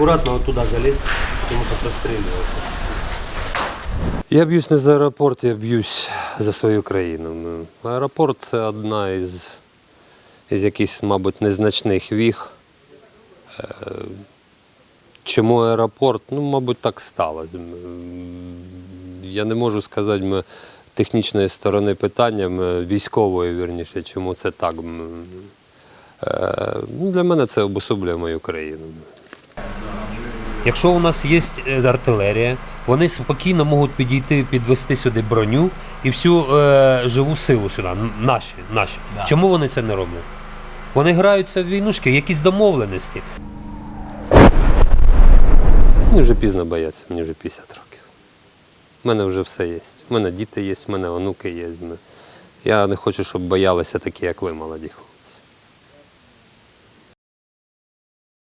аккуратно вот туда залезь, потому что простреливается. Я б'юсь не за аеропорт, я б'юсь за свою країну. Ну, Аеропорт це одна із, із якихось, мабуть, незначних віг. Е, Чому аеропорт? Ну, мабуть, так сталося. Я не можу сказати ми, технічної сторони питання, м, військової, вірніше, чому це так. Е, Ну, для мене це обособлює мою країну. Якщо у нас є е, артилерія, вони спокійно можуть підійти, підвести сюди броню і всю е, живу силу сюди. Наші, наші. Чому вони це не роблять? Вони граються в війнушки, якісь домовленості. Мені вже пізно бояться, мені вже 50 років. У мене вже все є. У мене діти є, у мене онуки є. Я не хочу, щоб боялися такі, як ви, молоді хлопці.